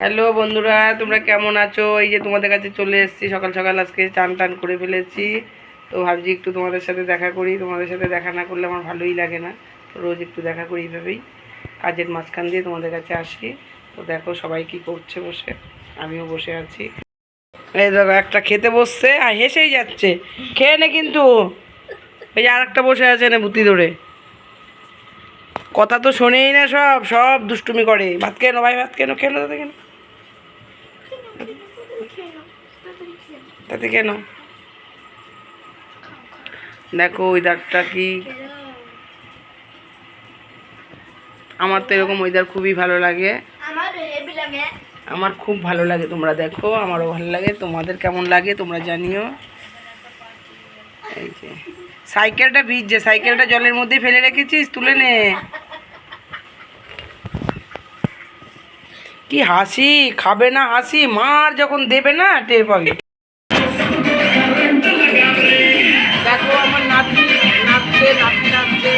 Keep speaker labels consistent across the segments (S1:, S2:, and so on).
S1: Hello বন্ধুরা, তোমরা কেমন আছো? এই যে তোমাদের কাছে চলে এসেছি, সকাল সকাল আজকে চান টান করে ফেলেছি। তো ভাবছি একটু তোমাদের সাথে দেখা করি। তোমাদের সাথে দেখা না করলে আমার ভালোই লাগে না। তো রোজ একটু দেখা করি এইভাবেই কাজের মাঝখান দিয়ে তোমাদের কাছে আসি। তো দেখো সবাই কি করছে বসে। আমিও বসে আছি। এই দেখো, একটা খেতে বসছে আর হেসেই যাচ্ছে। খেয়ে নে কিন্তু। এই যে আর একটা বসে আছে না বুতি ধরে। কথা তো শোনেই না সব সব দুষ্টুমি করে। ভাত কেন ভাই, ভাত কেন কেন তাতে কেন তাতে কেন? দেখো ওয়েদারটা কি? আমার তো এরকম ওয়েদার খুবই ভালো লাগে।
S2: আমার
S1: খুব ভালো লাগে, তোমরা দেখো, আমারও ভালো লাগে। তোমাদের কেমন লাগে, তোমরা জানিও। সাইকেলটা ভিজছে, সাইকেলটা জলের মধ্যে ফেলে রেখেছিস, তুলে নে। কি হাসি? খাবে না হাসি? মার যখন দেবে না, টের পাবে। দেখো আমার নাতি নাচছে নাতি নাচছে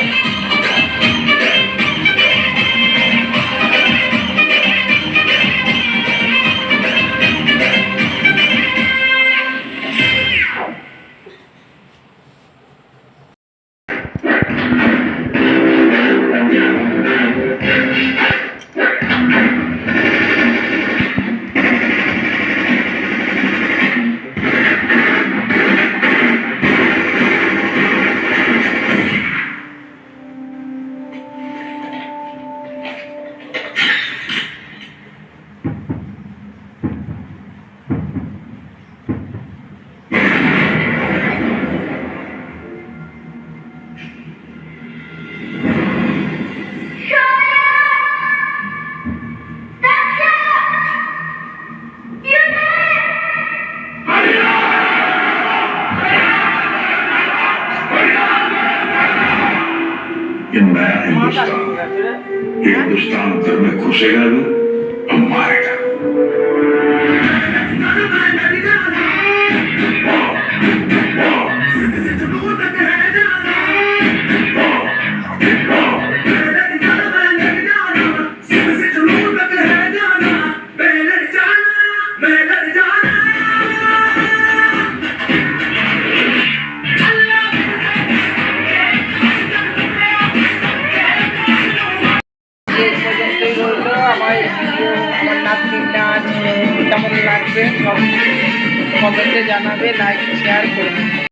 S3: ये नया हिंदुस्तान ये हिंदुस्तान घर में घुसेगा भी
S1: কেমন লাগবে সব কমেন্টে জানাবে লাইক শেয়ার করে